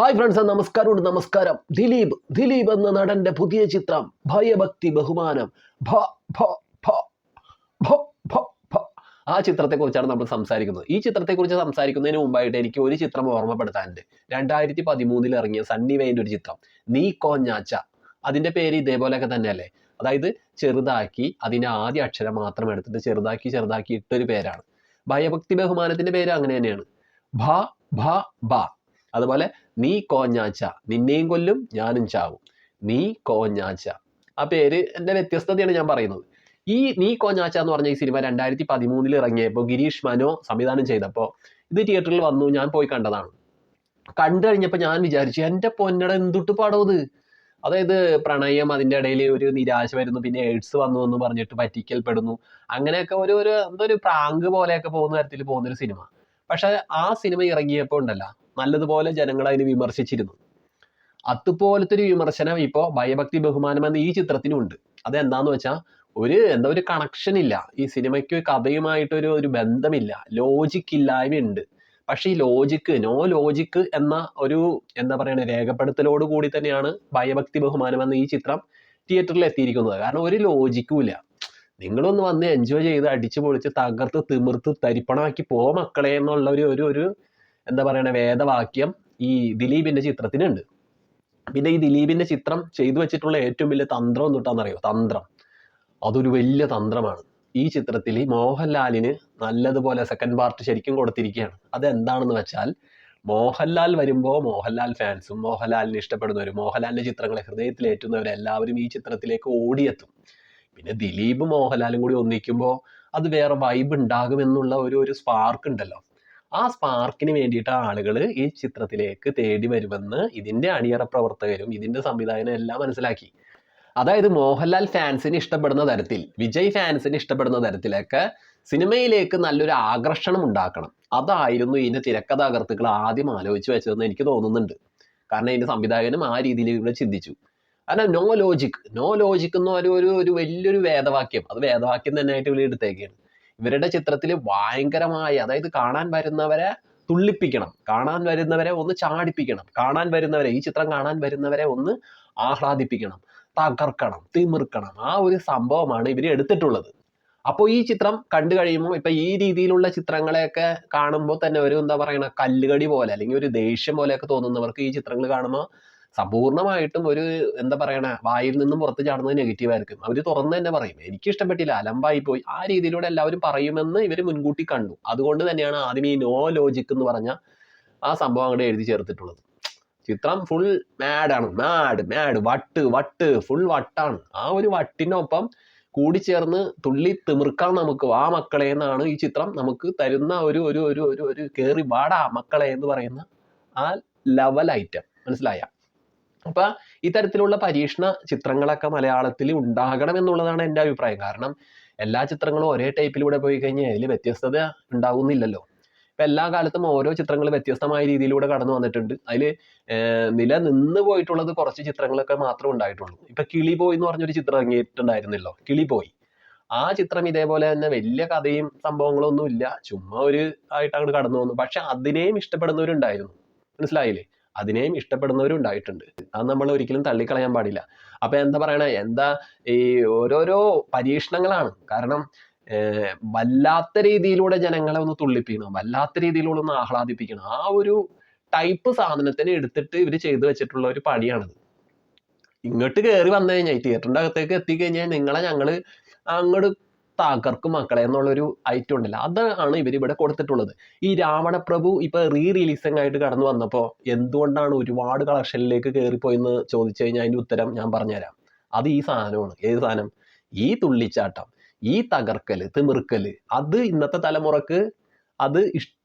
Hi friends നമസ്കാരമുണ്ട് നമസ്കാരം. ദിലീപ് ദിലീപ് എന്ന നടന്റെ പുതിയ ചിത്രം. ഭയഭക്തി ബഹുമാനം. ഭ ഭ ഭ. ആ ചിത്രത്തെക്കുറിച്ചാണ് നമ്മൾ സംസാരിക്കുന്നത്. ഈ ചിത്രത്തെക്കുറിച്ച് സംസാരിക്കുന്നതിന് മുമ്പായിട്ട് എനിക്ക് ഒരു ചിത്രം ഓർമ്മപ്പെടുത്താനുണ്ട്. രണ്ടായിരത്തി പതിമൂന്നിൽ ഇറങ്ങിയ സണ്ണി വെയിന്റെ ഒരു ചിത്രം. നീ കോഞ്ഞാച്ച. അതിന്റെ പേര് ഇതേപോലെയൊക്കെ തന്നെയല്ലേ? അതായത് ചെറുതാക്കി അതിന്റെ ആദ്യ അക്ഷരം മാത്രം എടുത്തിട്ട് ചെറുതാക്കി ചെറുതാക്കി ഇട്ടൊരു പേരാണ്. ഭയഭക്തി ബഹുമാനത്തിന്റെ പേര് അങ്ങനെ തന്നെയാണ്. ഭ ഭ ഭ. അതുപോലെ നീ കോഞ്ഞാച്ച നിന്നെയും കൊല്ലും ഞാനും ചാവും. നീ കോഞ്ഞാച്ച. ആ പേര് എന്റെ വ്യത്യസ്തതയാണ് ഞാൻ പറയുന്നത്. ഈ നീ കോഞ്ഞാച്ച എന്ന് പറഞ്ഞ ഈ സിനിമ രണ്ടായിരത്തി പതിമൂന്നിൽ ഇറങ്ങിയപ്പോൾ ഗിരീഷ് മനോ സംവിധാനം ചെയ്തപ്പോൾ ഇത് തിയേറ്ററിൽ വന്നു ഞാൻ പോയി കണ്ടതാണ്. കണ്ടു കഴിഞ്ഞപ്പോൾ ഞാൻ വിചാരിച്ചു എന്റെ പൊന്നട എന്തുട്ട് പടം ഇത്? അതായത് പ്രണയം അതിന്റെ ഇടയിൽ ഒരു നിരാശ വരുന്നു പിന്നെ എയ്ഡ്സ് വന്നു എന്ന് പറഞ്ഞിട്ട് പറ്റിക്കൽപ്പെടുന്നു. അങ്ങനെയൊക്കെ ഒരു ഒരു എന്തോ ഒരു പ്രാങ്ക് പോലെയൊക്കെ പോകുന്ന തരത്തിൽ പോകുന്നൊരു സിനിമ. പക്ഷെ ആ സിനിമ ഇറങ്ങിയപ്പോൾ ഉണ്ടല്ലോ നല്ലതുപോലെ ജനങ്ങൾ അതിനെ വിമർശിച്ചിരുന്നു. അതുപോലത്തെ ഒരു വിമർശനം ഇപ്പോൾ ഭയഭക്തി ബഹുമാനം എന്ന ഈ ചിത്രത്തിനും ഉണ്ട് അതെന്താന്ന് വെച്ചാൽ ഒരു എന്താ ഒരു കണക്ഷൻ ഇല്ല. ഈ സിനിമയ്ക്ക് കഥയുമായിട്ടൊരു ഒരു ബന്ധമില്ല. ലോജിക്ക് ഇല്ലായ്മയുണ്ട്. പക്ഷേ ഈ ലോജിക്ക് നോ ലോജിക്ക് എന്ന ഒരു എന്താ പറയുക രേഖപ്പെടുത്തലോട് കൂടി തന്നെയാണ് ഭയഭക്തി ബഹുമാനം എന്ന ഈ ചിത്രം തിയേറ്ററിൽ എത്തിയിരിക്കുന്നത്. കാരണം ഒരു ലോജിക്കും ഇല്ല. നിങ്ങളൊന്ന് വന്ന് എൻജോയ് ചെയ്ത് അടിച്ചു പൊളിച്ച് തകർത്ത് തിമിർത്ത് തരിപ്പണമാക്കി പോ മക്കളെ എന്നുള്ള ഒരു ഒരു എന്താ പറയണേ വേദവാക്യം ഈ ദിലീപിന്റെ ചിത്രത്തിനുണ്ട്. പിന്നെ ഈ ദിലീപിന്റെ ചിത്രം ചെയ്തു വെച്ചിട്ടുള്ള ഏറ്റവും വലിയ തന്ത്രം എന്നിട്ടാണെന്നറിയോ തന്ത്രം. അതൊരു വലിയ തന്ത്രമാണ്. ഈ ചിത്രത്തിൽ മോഹൻലാലിന് നല്ലതുപോലെ സെക്കൻഡ് പാർട്ട് ശരിക്കും കൊടുത്തിരിക്കുകയാണ്. അതെന്താണെന്ന് വെച്ചാൽ മോഹൻലാൽ വരുമ്പോൾ മോഹൻലാൽ ഫാൻസും മോഹൻലാലിനെ ഇഷ്ടപ്പെടുന്നവരും മോഹൻലാലിന്റെ ചിത്രങ്ങളെ ഹൃദയത്തിലേറ്റുന്നവരും എല്ലാവരും ഈ ചിത്രത്തിലേക്ക് ഓടിയെത്തും. പിന്നെ ദിലീപ് മോഹൻലാലും കൂടി ഒന്നിക്കുമ്പോൾ അത് വേറെ വൈബ് ഉണ്ടാകുമെന്നുള്ള ഒരു ഒരു സ്പാർക്ക് ഉണ്ടല്ലോ. ആ സ്പാർക്കിന് വേണ്ടിയിട്ട് ആളുകൾ ഈ ചിത്രത്തിലേക്ക് തേടി വരുമെന്ന് ഇതിന്റെ അണിയറ പ്രവർത്തകരും ഇതിന്റെ സംവിധായകനും എല്ലാം മനസ്സിലാക്കി. അതായത് മോഹൻലാൽ ഫാൻസിന് ഇഷ്ടപ്പെടുന്ന തരത്തിൽ വിജയ് ഫാൻസിന് ഇഷ്ടപ്പെടുന്ന തരത്തിലൊക്കെ സിനിമയിലേക്ക് നല്ലൊരു ആകർഷണം ഉണ്ടാക്കണം. അതായിരുന്നു ഇതിന്റെ തിരക്കഥാകൃത്തുക്കൾ ആദ്യം ആലോചിച്ച് വെച്ചതെന്ന് എനിക്ക് തോന്നുന്നുണ്ട്. കാരണം ഇതിന്റെ സംവിധായകനും ആ രീതിയിൽ ഇവിടെ ചിന്തിച്ചു. കാരണം നോ ലോജിക് നോ ലോജിക് എന്ന് ഒരു ഒരു വലിയൊരു വേദവാക്യം. അത് വേദവാക്യം തന്നെ ആയിട്ട് ഇവിടെ എടുത്തേക്കാണ്. ഇവരുടെ ചിത്രത്തിൽ ഭയങ്കരമായ അതായത് കാണാൻ വരുന്നവരെ തുള്ളിപ്പിക്കണം. കാണാൻ വരുന്നവരെ ഒന്ന് ചാടിപ്പിക്കണം. കാണാൻ വരുന്നവരെ ഈ ചിത്രം കാണാൻ വരുന്നവരെ ഒന്ന് ആഹ്ലാദിപ്പിക്കണം. തകർക്കണം തിമിർക്കണം. ആ ഒരു സംഭവമാണ് ഇവർ എടുത്തിട്ടുള്ളത്. അപ്പോൾ ഈ ചിത്രം കണ്ടു കഴിയുമ്പോൾ ഇപ്പൊ ഈ രീതിയിലുള്ള ചിത്രങ്ങളെയൊക്കെ കാണുമ്പോൾ തന്നെ ഒരു എന്താ പറയണ കല്ലുകടി പോലെ അല്ലെങ്കിൽ ഒരു ദേഷ്യം പോലെയൊക്കെ തോന്നുന്നവർക്ക് ഈ ചിത്രങ്ങൾ കാണുമ്പോൾ സമ്പൂർണമായിട്ടും ഒരു എന്താ പറയണ വായിൽ നിന്നും പുറത്ത് ചാടുന്നത് നെഗറ്റീവ് ആയിരിക്കും. അവർ തുറന്ന് തന്നെ പറയും. എനിക്ക് ഇഷ്ടപ്പെട്ടില്ല അലമ്പായി പോയി ആ രീതിയിലൂടെ എല്ലാവരും പറയുമെന്ന് ഇവർ മുൻകൂട്ടി കണ്ടു. അതുകൊണ്ട് തന്നെയാണ് ആദ്യം ഈ നോ ലോജിക് എന്ന് പറഞ്ഞ ആ സംഭവം അങ്ങോട്ട് എഴുതി ചേർത്തിട്ടുള്ളത്. ചിത്രം ഫുൾ മാഡാണ് മാഡ് മാഡ് വട്ട് വട്ട്. ഫുൾ വട്ടാണ്. ആ ഒരു വട്ടിനൊപ്പം കൂടിച്ചേർന്ന് തുള്ളി തിമിർക്കാം നമുക്ക്. ആ മക്കളെ എന്നാണ് ഈ ചിത്രം നമുക്ക് തരുന്ന ഒരു ഒരു ഒരു ഒരു ഒരു കേറി വാടാ മക്കളെ എന്ന് പറയുന്ന ആ ലെവൽ ഐറ്റം മനസ്സിലായ? അപ്പൊ ഇത്തരത്തിലുള്ള പരീക്ഷണ ചിത്രങ്ങളൊക്കെ മലയാളത്തിൽ ഉണ്ടാകണം എന്നുള്ളതാണ് എന്റെ അഭിപ്രായം. കാരണം എല്ലാ ചിത്രങ്ങളും ഒരേ ടൈപ്പിലൂടെ പോയി കഴിഞ്ഞാൽ അതിൽ വ്യത്യസ്തത ഉണ്ടാകുന്നില്ലല്ലോ ഇപ്പൊ എല്ലാ കാലത്തും ഓരോ ചിത്രങ്ങൾ വ്യത്യസ്തമായ രീതിയിലൂടെ കടന്നു വന്നിട്ടുണ്ട്. അതിൽ നിലനിന്ന് പോയിട്ടുള്ളത് കുറച്ച് ചിത്രങ്ങളൊക്കെ മാത്രം ഉണ്ടായിട്ടുള്ളൂ. ഇപ്പൊ കിളി പോയി എന്ന് പറഞ്ഞൊരു ചിത്രം ഇറങ്ങിയിട്ടുണ്ടായിരുന്നല്ലോ കിളി പോയി. ആ ചിത്രം ഇതേപോലെ തന്നെ വലിയ കഥയും സംഭവങ്ങളൊന്നും ഇല്ല ചുമ്മാ ഒരു ആയിട്ട് അങ്ങോട്ട് കടന്നു വന്നു. പക്ഷെ അതിനെയും ഇഷ്ടപ്പെടുന്നവരുണ്ടായിരുന്നു. മനസ്സിലായില്ലേ? അതിനെയും ഇഷ്ടപ്പെടുന്നവരും ഉണ്ടായിട്ടുണ്ട് അത് നമ്മൾ ഒരിക്കലും തള്ളിക്കളയാൻ പാടില്ല. അപ്പൊ എന്താ പറയണേ? എന്താ ഈ ഓരോരോ പരീക്ഷണങ്ങളാണ്. കാരണം വല്ലാത്ത രീതിയിലൂടെ ജനങ്ങളെ ഒന്ന് തുള്ളിപ്പിക്കണം വല്ലാത്ത രീതിയിലൂടെ ഒന്ന് ആഹ്ലാദിപ്പിക്കണം. ആ ഒരു ടൈപ്പ് സാധനത്തിനെ എടുത്തിട്ട് ഇവർ ചെയ്തു വെച്ചിട്ടുള്ള ഒരു പണിയാണിത്. ഇങ്ങോട്ട് കയറി വന്നു കഴിഞ്ഞാൽ തിയേറ്ററിന്റെ അകത്തേക്ക് എത്തിക്കഴിഞ്ഞാൽ നിങ്ങളെ ഞങ്ങൾ അങ്ങോട്ട് തകർക്കും മക്കളെ എന്നുള്ളൊരു ഐറ്റം ഉണ്ടല്ലോ. അതാണ് ഇവർ ഇവിടെ കൊടുത്തിട്ടുള്ളത്. ഈ രാവണ പ്രഭു ഇപ്പൊ റീ റിലീസിംഗ് ആയിട്ട് കടന്നു വന്നപ്പോൾ എന്തുകൊണ്ടാണ് ഒരുപാട് കളക്ഷനിലേക്ക് കയറിപ്പോയെന്ന് ചോദിച്ചു കഴിഞ്ഞാൽ അതിന്റെ ഉത്തരം ഞാൻ പറഞ്ഞുതരാം. അത് ഈ സാധനമാണ്. ഏത് സാധനം? ഈ തുള്ളിച്ചാട്ടം ഈ തകർക്കൽ തിമിർക്കൽ അത് ഇന്നത്തെ തലമുറയ്ക്ക് അത് ഇഷ്ടം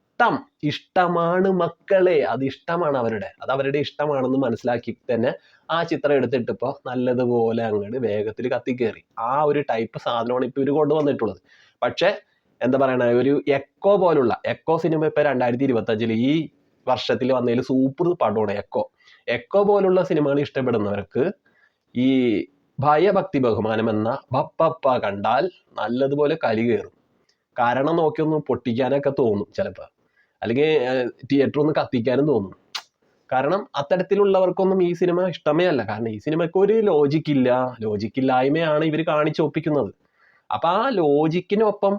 ഇഷ്ടമാണ് മക്കളെ. അത് ഇഷ്ടമാണ് അവരുടെ. അത് അവരുടെ ഇഷ്ടമാണെന്ന് മനസ്സിലാക്കി തന്നെ ആ ചിത്രം എടുത്തിട്ട് ഇപ്പോൾ നല്ലതുപോലെ അങ്ങോട്ട് വേഗത്തിൽ കത്തിക്കേറി. ആ ഒരു ടൈപ്പ് സാധനമാണ് ഇപ്പോൾ ഇവർ കൊണ്ടുവന്നിട്ടുള്ളത്. പക്ഷേ എന്താ പറയണ ഒരു എക്കോ പോലുള്ള എക്കോ സിനിമ ഇപ്പോൾ രണ്ടായിരത്തി ഇരുപത്തഞ്ചിൽ ഈ വർഷത്തിൽ വന്നതിൽ സൂപ്പർ പടമാണ് എക്കോ എക്കോ പോലുള്ള സിനിമകൾ ഇഷ്ടപ്പെടുന്നവർക്ക് ഈ ഭയഭക്തി ബഹുമാനം എന്ന ബപ്പപ്പ കണ്ടാൽ നല്ലതുപോലെ കലി കയറും. കാരണം നോക്കിയൊന്ന് പൊട്ടിക്കാനൊക്കെ തോന്നും ചിലപ്പോൾ അല്ലെങ്കിൽ തിയേറ്റർ ഒന്ന് കത്തിക്കാനും തോന്നും. കാരണം അത്തരത്തിലുള്ളവർക്കൊന്നും ഈ സിനിമ ഇഷ്ടമേ അല്ല. കാരണം ഈ സിനിമയ്ക്ക് ഒരു ലോജിക് ഇല്ല. ലോജിക് ഇല്ലായ്മയാണ് ഇവർ കാണിച്ചൊപ്പിക്കുന്നത്. അപ്പൊ ആ ലോജിക്കിനൊപ്പം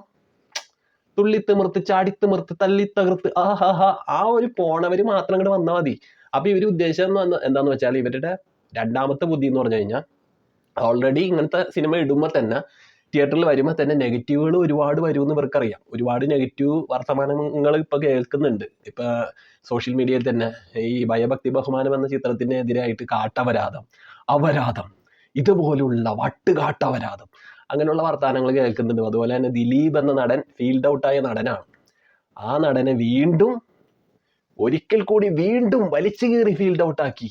തുള്ളി തുള്ളിത്തിമിർത്ത് ചാടിത്തിമിർത്ത് തള്ളിത്തകർത്ത് ആ ഹാ ഹാ ആ ഒരു പോണവര് മാത്രം ഇങ്ങോട്ട് വന്നാൽ മതി. അപ്പൊ ഇവർ ഉദ്ദേശം എന്ന് വന്ന എന്താന്ന് വെച്ചാൽ ഇവരുടെ രണ്ടാമത്തെ ബുദ്ധി എന്ന് പറഞ്ഞു കഴിഞ്ഞാൽ ഓൾറെഡി ഇങ്ങനത്തെ സിനിമ ഇടുമ്പോൾ തന്നെ തിയേറ്ററിൽ വരുമ്പോൾ തന്നെ നെഗറ്റീവുകൾ ഒരുപാട് വരുമെന്ന് ഇവർക്കറിയാം. ഒരുപാട് നെഗറ്റീവ് വർത്തമാനങ്ങൾ ഇപ്പോൾ കേൾക്കുന്നുണ്ട്. ഇപ്പോൾ സോഷ്യൽ മീഡിയയിൽ തന്നെ ഈ ഭയഭക്തി ബഹുമാനം എന്ന ചിത്രത്തിനെതിരായിട്ട് കാട്ടവരാധം അപരാധം ഇതുപോലുള്ള വട്ടുകാട്ടവരാധം അങ്ങനെയുള്ള വർത്തമാനങ്ങൾ കേൾക്കുന്നുണ്ട്. അതുപോലെ തന്നെ ദിലീപ് എന്ന നടൻ ഫീൽഡ് ഔട്ടായ നടനാണ്. ആ നടനെ വീണ്ടും ഒരിക്കൽ കൂടി വീണ്ടും വലിച്ചു കീറി ഫീൽഡ് ഔട്ടാക്കി.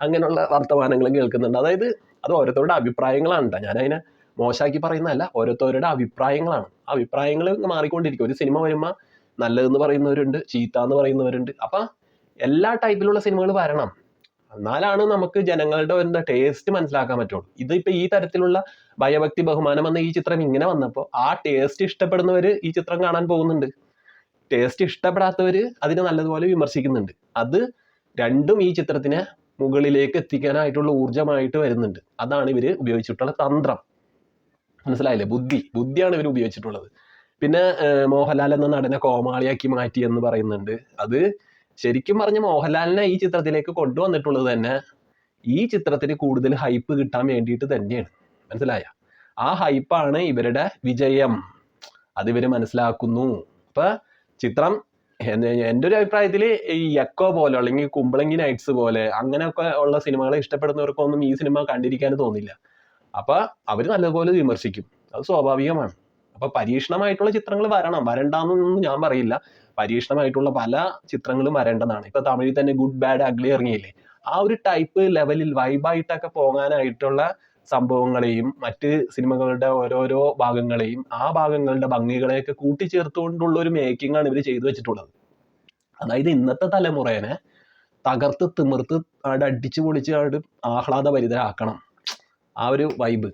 അങ്ങനെയുള്ള വർത്തമാനങ്ങൾ കേൾക്കുന്നുണ്ട്. അതായത് അത് ഓരോരുത്തരുടെ അഭിപ്രായങ്ങളാണ് കേട്ടോ ഞാൻ അതിനെ മോശമാക്കി പറയുന്നതല്ല ഓരോരുത്തരുടെ അഭിപ്രായങ്ങളാണ്. അഭിപ്രായങ്ങൾ മാറിക്കൊണ്ടിരിക്കും. ഒരു സിനിമ വരുമ്പോൾ നല്ലതെന്ന് പറയുന്നവരുണ്ട് ചീത്ത എന്ന് പറയുന്നവരുണ്ട്. അപ്പൊ എല്ലാ ടൈപ്പിലുള്ള സിനിമകൾ വരണം. എന്നാലാണ് നമുക്ക് ജനങ്ങളുടെ എന്താ ടേസ്റ്റ് മനസ്സിലാക്കാൻ പറ്റുള്ളൂ. ഇതിപ്പോ ഈ തരത്തിലുള്ള ഭയഭക്തി ബഹുമാനം എന്ന ഈ ചിത്രം ഇങ്ങനെ വന്നപ്പോൾ ആ ടേസ്റ്റ് ഇഷ്ടപ്പെടുന്നവര് ഈ ചിത്രം കാണാൻ പോകുന്നുണ്ട്. ടേസ്റ്റ് ഇഷ്ടപ്പെടാത്തവര് അതിനെ നല്ലതുപോലെ വിമർശിക്കുന്നുണ്ട്. അത് രണ്ടും ഈ ചിത്രത്തിനെ മുകളിലേക്ക് എത്തിക്കാനായിട്ടുള്ള ഊർജമായിട്ട് വരുന്നുണ്ട്. അതാണ് ഇവർ ഉപയോഗിച്ചിട്ടുള്ള തന്ത്രം. മനസ്സിലായില്ലേ? ബുദ്ധി. ബുദ്ധിയാണ് ഇവർ ഉപയോഗിച്ചിട്ടുള്ളത്. പിന്നെ മോഹൻലാൽ എന്ന നടനെ കോമാളിയാക്കി മാറ്റി എന്ന് പറയുന്നുണ്ട്. അത് ശരിക്കും പറഞ്ഞ മോഹൻലാലിനെ ഈ ചിത്രത്തിലേക്ക് കൊണ്ടുവന്നിട്ടുള്ളത് തന്നെ ഈ ചിത്രത്തിന് കൂടുതൽ ഹൈപ്പ് കിട്ടാൻ വേണ്ടിയിട്ട് തന്നെയാണ്. മനസ്സിലായ? ആ ഹൈപ്പാണ് ഇവരുടെ വിജയം. അത് ഇവർ മനസ്സിലാക്കുന്നു. അപ്പൊ ചിത്രം എന്റെ ഒരു അഭിപ്രായത്തിൽ ഈ എക്കോ പോലെ അല്ലെങ്കിൽ കുമ്പളങ്ങി നൈറ്റ്സ് പോലെ അങ്ങനെയൊക്കെ ഉള്ള സിനിമകളെ ഇഷ്ടപ്പെടുന്നവർക്കൊന്നും ഈ സിനിമ കണ്ടിരിക്കാൻ തോന്നില്ല. അപ്പൊ അവർ നല്ലപോലെ വിമർശിക്കും. അത് സ്വാഭാവികമാണ്. അപ്പൊ പരീക്ഷണമായിട്ടുള്ള ചിത്രങ്ങൾ വരണം. വരണ്ടാന്നൊന്നും ഞാൻ പറയില്ല. പരീക്ഷണമായിട്ടുള്ള പല ചിത്രങ്ങളും വരേണ്ടതാണ്. ഇപ്പൊ തമിഴിൽ തന്നെ ഗുഡ് ബാഡ് അഗ്ലി ഇറങ്ങിയില്ലേ? ആ ഒരു ടൈപ്പ് ലെവലിൽ വൈബായിട്ടൊക്കെ പോകാനായിട്ടുള്ള സംഭവങ്ങളെയും മറ്റ് സിനിമകളുടെ ഓരോരോ ഭാഗങ്ങളെയും ആ ഭാഗങ്ങളുടെ ഭംഗികളെയൊക്കെ കൂട്ടിച്ചേർത്തുകൊണ്ടുള്ള ഒരു മേക്കിംഗ് ആണ് ഇവർ ചെയ്തു വെച്ചിട്ടുള്ളത്. അതായത് ഇന്നത്തെ തലമുറേനെ തകർത്ത് തിമിർത്ത് അവിടെ അടിച്ചു പൊളിച്ച് അവിടെ ആഹ്ലാദഭരിതരാക്കണം. ആ ഒരു വൈബ്.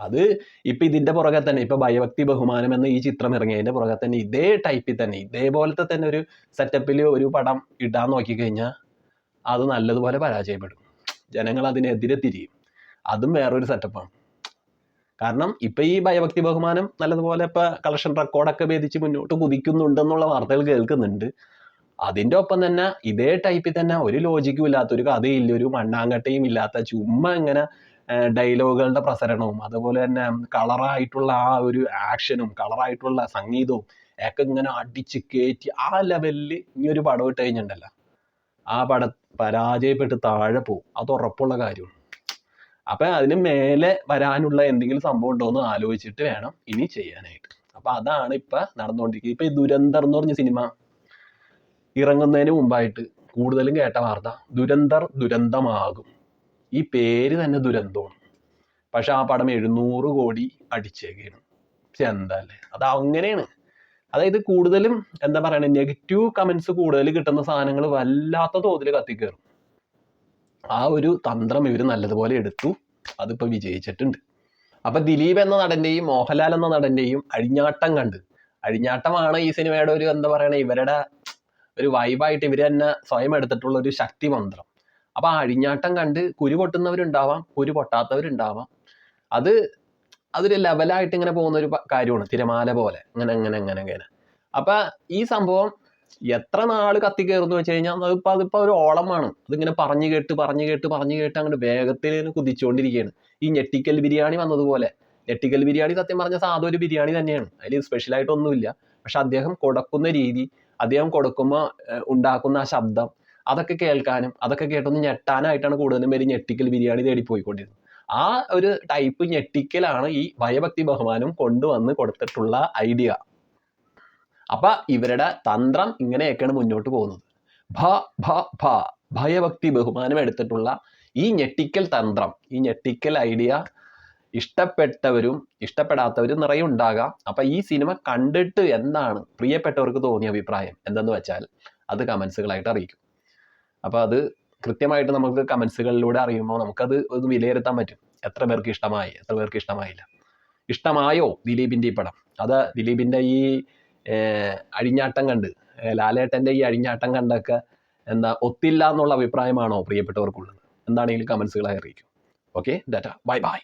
അത് ഇപ്പൊ ഇതിന്റെ പുറകെ തന്നെ ഇപ്പൊ ഭയഭക്തി ബഹുമാനം എന്ന ഈ ചിത്രം ഇറങ്ങിയതിന്റെ പുറകെ തന്നെ ഇതേ ടൈപ്പിൽ തന്നെ ഇതേപോലത്തെ തന്നെ ഒരു സെറ്റപ്പിൽ ഒരു പടം ഇടാൻ നോക്കിക്കഴിഞ്ഞാൽ അത് നല്ലതുപോലെ പരാജയപ്പെടും. ജനങ്ങൾ അതിനെതിരെ തിരിയും. അതും വേറൊരു സെറ്റപ്പാണ് കാരണം ഇപ്പം ഈ ഭയഭക്തി ബഹുമാനം നല്ലതുപോലെ ഇപ്പൊ കളക്ഷൻ റെക്കോർഡൊക്കെ ഭേദിച്ച് മുന്നോട്ട് കുതിക്കുന്നുണ്ടെന്നുള്ള വാർത്തകൾ കേൾക്കുന്നുണ്ട്. അതിന്റെ ഒപ്പം തന്നെ ഇതേ ടൈപ്പിൽ തന്നെ ഒരു ലോജിക്കും ഇല്ലാത്ത ഒരു കഥയില്ല ഒരു മണ്ണാങ്കട്ടയും ഇല്ലാത്ത ചുമ്മാ ഇങ്ങനെ ഡയലോഗുകളുടെ പ്രസരണവും അതുപോലെ തന്നെ കളറായിട്ടുള്ള ആ ഒരു ആക്ഷനും കളറായിട്ടുള്ള സംഗീതവും ഒക്കെ ഇങ്ങനെ അടിച്ച് കയറ്റി ആ ലെവലിൽ ഈ ഒരു പടം ഇട്ട് കഴിഞ്ഞിട്ടുണ്ടല്ലോ. ആ പടം പരാജയപ്പെട്ട് താഴെ പോകും അത് ഉറപ്പുള്ള കാര്യമാണ്. അപ്പൊ അതിന് മേലെ വരാനുള്ള എന്തെങ്കിലും സംഭവം ഉണ്ടോ എന്ന് ആലോചിച്ചിട്ട് വേണം ഇനി ചെയ്യാനായിട്ട്. അപ്പൊ അതാണ് ഇപ്പൊ നടന്നുകൊണ്ടിരിക്കുന്നത് ഇപ്പൊ ഈ ദുരന്തർ എന്ന് പറഞ്ഞ സിനിമ ഇറങ്ങുന്നതിന് മുമ്പായിട്ട് കൂടുതലും കേട്ട വാർത്ത ദുരന്തർ ദുരന്തമാകും. ഈ പേര് തന്നെ ദുരന്തമാണ്. പക്ഷെ ആ പടം എഴുന്നൂറ് കോടി അടിച്ചേക്കാണ്. പക്ഷെ എന്താ അല്ലേ അത് അങ്ങനെയാണ്. അതായത് കൂടുതലും എന്താ പറയണേ നെഗറ്റീവ് കമന്റ്സ് കൂടുതൽ കിട്ടുന്ന സാധനങ്ങൾ വല്ലാത്ത തോതിൽ കത്തിക്കേറും. ആ ഒരു തന്ത്രം ഇവർ നല്ലതുപോലെ എടുത്തു. അതിപ്പോ വിജയിച്ചിട്ടുണ്ട്. അപ്പം ദിലീപ് എന്ന നടന്റെയും മോഹൻലാൽ എന്ന നടന്റെയും അഴിഞ്ഞാട്ടം കണ്ട്. അഴിഞ്ഞാട്ടമാണ് ഈ സിനിമയുടെ ഒരു എന്താ പറയണ ഇവരുടെ ഒരു വൈബായിട്ട് ഇവർ തന്നെ സ്വയം എടുത്തിട്ടുള്ള ഒരു ശക്തി മന്ത്രം. അപ്പം ആ അഴിഞ്ഞാട്ടം കണ്ട് കുരു പൊട്ടുന്നവരുണ്ടാവാം കുരു പൊട്ടാത്തവരുണ്ടാവാം. അത് അതൊരു ലെവലായിട്ട് ഇങ്ങനെ പോകുന്ന ഒരു കാര്യമാണ്. തിരമാല പോലെ. അങ്ങനെ അങ്ങനെ അങ്ങനെ അങ്ങനെ അപ്പം ഈ സംഭവം എത്ര കത്തി കത്തിക്കേറുന്നു വെച്ച് കഴിഞ്ഞാൽ അതിപ്പോൾ അതിപ്പോൾ ഒരു ഓളമാണ്. അതിങ്ങനെ പറഞ്ഞു കേട്ട് പറഞ്ഞു കേട്ട് പറഞ്ഞു കേട്ട് അങ്ങോട്ട് വേഗത്തിൽ കുതിച്ചുകൊണ്ടിരിക്കുകയാണ് ഈ ഞെട്ടിക്കൽ ബിരിയാണി വന്നതുപോലെ. ഞെട്ടിക്കൽ ബിരിയാണി സത്യം പറഞ്ഞാൽ സാധാ ഒരു ബിരിയാണി തന്നെയാണ്. അതിൽ സ്പെഷ്യലായിട്ടൊന്നുമില്ല പക്ഷെ അദ്ദേഹം കൊടുക്കുന്ന രീതി അദ്ദേഹം കൊടുക്കുമ്പോൾ ഉണ്ടാക്കുന്ന ആ ശബ്ദം അതൊക്കെ കേൾക്കാനും അതൊക്കെ കേട്ടൊന്ന് ഞെട്ടാനായിട്ടാണ് കൂടുതലും പേര് ഞെട്ടിക്കൽ ബിരിയാണി തേടി പോയിക്കൊണ്ടിരുന്നത് ആ ഒരു ടൈപ്പ് ഞെട്ടിക്കലാണ് ഈ ഭയഭക്തി ബഹുമാനം കൊണ്ടുവന്ന് കൊടുത്തിട്ടുള്ള ഐഡിയ അപ്പൊ ഇവരുടെ തന്ത്രം ഇങ്ങനെയൊക്കെയാണ് മുന്നോട്ട് പോകുന്നത്. ഭ ഭ ഭ ഭയഭക്തി ബഹുമാനം എടുത്തിട്ടുള്ള ഈ ഞെട്ടിക്കൽ തന്ത്രം ഈ ഞെട്ടിക്കൽ ഐഡിയ ഇഷ്ടപ്പെട്ടവരും ഇഷ്ടപ്പെടാത്തവരും നിറയെ ഉണ്ടാകാം. അപ്പൊ ഈ സിനിമ കണ്ടിട്ട് എന്താണ് പ്രിയപ്പെട്ടവർക്ക് തോന്നിയ അഭിപ്രായം? എന്തെന്ന് വെച്ചാൽ അത് കമൻസുകളായിട്ട് അറിയിക്കും. അപ്പൊ അത് കൃത്യമായിട്ട് നമുക്ക് കമൻസുകളിലൂടെ അറിയുമ്പോൾ നമുക്കത് ഒന്ന് വിലയിരുത്താൻ പറ്റും. എത്ര പേർക്ക് ഇഷ്ടമായി? എത്ര പേർക്ക് ഇഷ്ടമായില്ല? ഇഷ്ടമായോ ദിലീപിന്റെ ഈ പടം? അത് ദിലീപിന്റെ ഈ അഴിഞ്ഞാട്ടം കണ്ട്. ലാലേട്ടന്റെ ഈ അഴിഞ്ഞാട്ടം കണ്ടൊക്കെ എന്താ ഒത്തില്ല എന്നുള്ള അഭിപ്രായമാണോ പ്രിയപ്പെട്ടവർക്കുള്ളത്? എന്താണെങ്കിലും കമൻസുകളായി അറിയിക്കും. Okay data bye bye